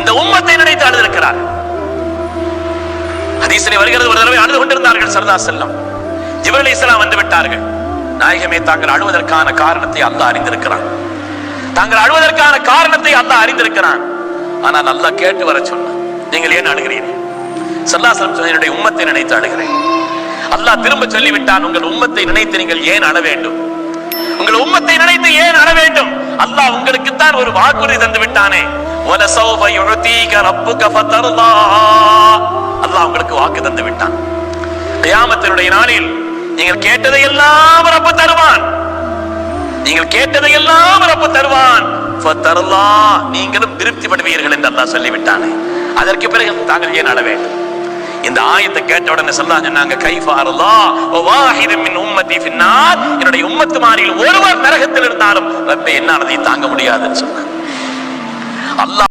இந்த உம்மத்தை நினைத்து அழுதிருக்கிறார். ஹதீசனை வருகிறது ஒரு தடவை அழுது கொண்டிருந்தார்கள் சரதா செல்லம் ஜிபல் இஸ்லாம் வந்து விட்டார்கள். நாயகமே தாங்கள் அழுவதற்கான காரணத்தை அல்லாஹ் அறிந்திருக்கிறான். தாங்கள் அழுவதற்கான காரணத்தை அல்லாஹ் அறிந்திருக்கிறான். ஆனால் அல்லாஹ் கேட்டு வர சொன்னான் நீங்கள் ஏன் அழுகிறீர்கள்? சல்லாசலம் சொன்ன என்னுடைய உம்மத்தை நினைத்து அழுகிறேன். அல்லாஹ் திரும்ப சொல்லிவிட்டான் உங்கள் உம்மத்தை நினைத்து நீங்கள் ஏன் அழ வேண்டும்? உங்கள் உம்மத்தை நினைத்து ஏன் ஒரு வாக்குறுதி தந்து விட்டானே. அல்லாஹ் உங்களுக்கு வாக்கு தந்து விட்டான். கியாமத்தினுடைய நாளில் நீங்கள் கேட்டதை எல்லாம் ரப்பு தருவான் நீங்கள் கேட்டதை எல்லாம் ரப்பு தருவான் நீங்களும் திருப்திப்படுவீர்கள் என்று அல்லாஹ் சொல்லிவிட்டானே அதற்கு பிறகு தாங்கள் ஏன் அழ வேண்டும் இந்த ஆயத்தை கேட்ட உடனே சொல்லாங்க நாங்க கைஃபாரல்லா மின் உம்மத்தி ஃபின்னார் என்னுடைய உம்மத்து மாறியில் ஒருவர் நரகத்தில் இருந்தாலும் ரப்பே என்னானதை தாங்க முடியாதுன்னு சொன்னாங்க. அல்லாஹ்